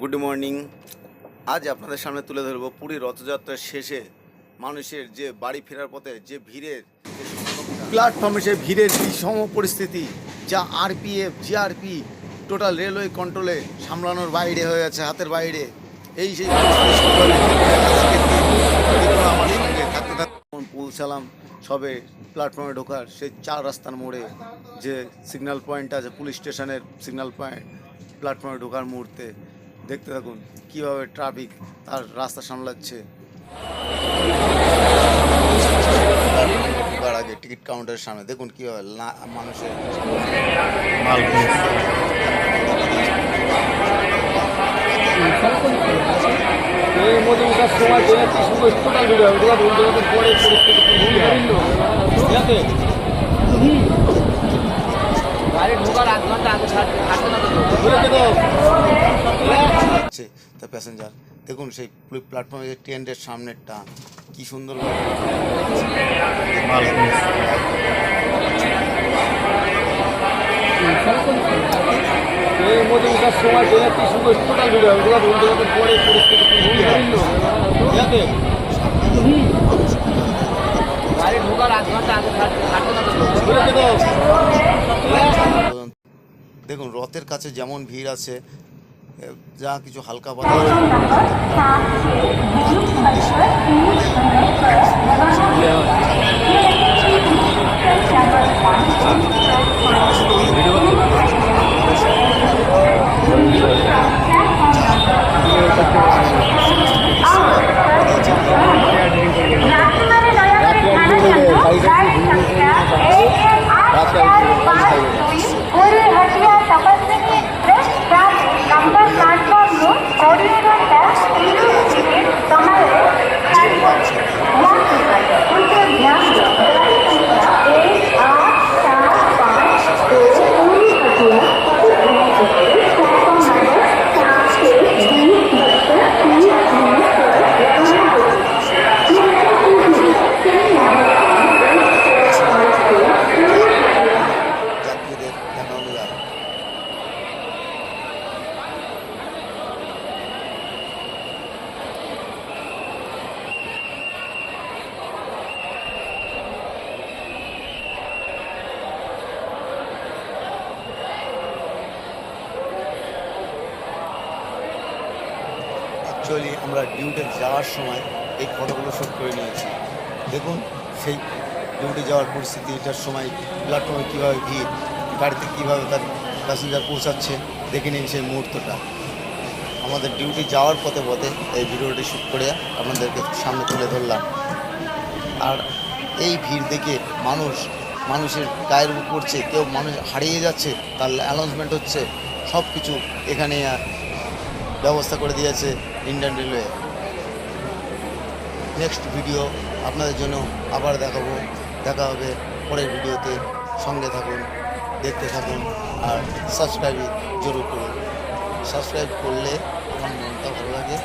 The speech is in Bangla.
গুড মর্নিং আজ আপনাদের সামনে তুলে ধরবো পুরী রথযাত্রার শেষে মানুষের যে বাড়ি ফেরার পথে, যে ভিড়ের প্ল্যাটফর্মে সে ভিড়ের বিষম পরিস্থিতি, যা আরপিএফ জিআরপি টোটাল রেলওয়ে কন্ট্রোলে সামলানোর বাইরে হয়ে গেছে হাতের বাইরে। এই সেই পৌঁছালাম সবে প্ল্যাটফর্মে ঢোকার সেই চার রাস্তার মোড়ে যে সিগন্যাল পয়েন্ট আছে, পুলিশ স্টেশনের সিগন্যাল পয়েন্ট প্ল্যাটফর্মে ঢোকার মুহূর্তে। দেখতে থাকুন কীভাবে ট্রাফিক তার রাস্তা সামলাচ্ছে। ঢোকার আগে টিকিট কাউন্টারের সামনে দেখুন কীভাবে লা- মানুষের মাল গাড়ি ঢোকার আধ ঘণ্টা আগে ছাড়তে ছাড়তে না তো। বুঝেছ তো প্যাসেঞ্জার দেখুন সেই প্ল্যাটফর্মে যে ট্রেনের সামনেরটা কি সুন্দর সময় কি টোটাল ভিডিও আছে পরে পরিস্থিতি আছে তো দেখুন রথের কাছে যেমন ভিড় আছে যা কিছু হালকা পাতলা অ্যাকচুয়ালি আমরা ডিউটে যাওয়ার সময় এই ফটোগুলো শ্যুট করে নিয়েছি। দেখুন, সেই ডিউটি যাওয়ার পরিস্থিতিটার সময় প্ল্যাটফর্মে কীভাবে ভিড়, গাড়িতে কীভাবে তার প্যাসেঞ্জার পৌঁছাচ্ছে, দেখে নিন সেই মুহূর্তটা। আমাদের ডিউটি যাওয়ার পথে পথে এই ভিডিওটি শ্যুট করে আপনাদেরকে সামনে তুলে ধরলাম। আর এই ভিড় দেখে মানুষ, মানুষের গায়ের উপর পড়ছে, কেউ মানুষ হারিয়ে যাচ্ছে, তার অ্যানাউন্সমেন্ট হচ্ছে সব কিছু এখানে ব্যবস্থা করে দিয়েছে। Indian railway. নেক্সট ভিডিও আপনাদের জন্য আবার দেখাবো। দেখা হবে পরের ভিডিওতে সঙ্গে থাকুন, দেখতে থাকুন, আর সাবস্ক্রাইব জরুর করুন সাবস্ক্রাইব করলে আমার মনটা ভালো লাগে।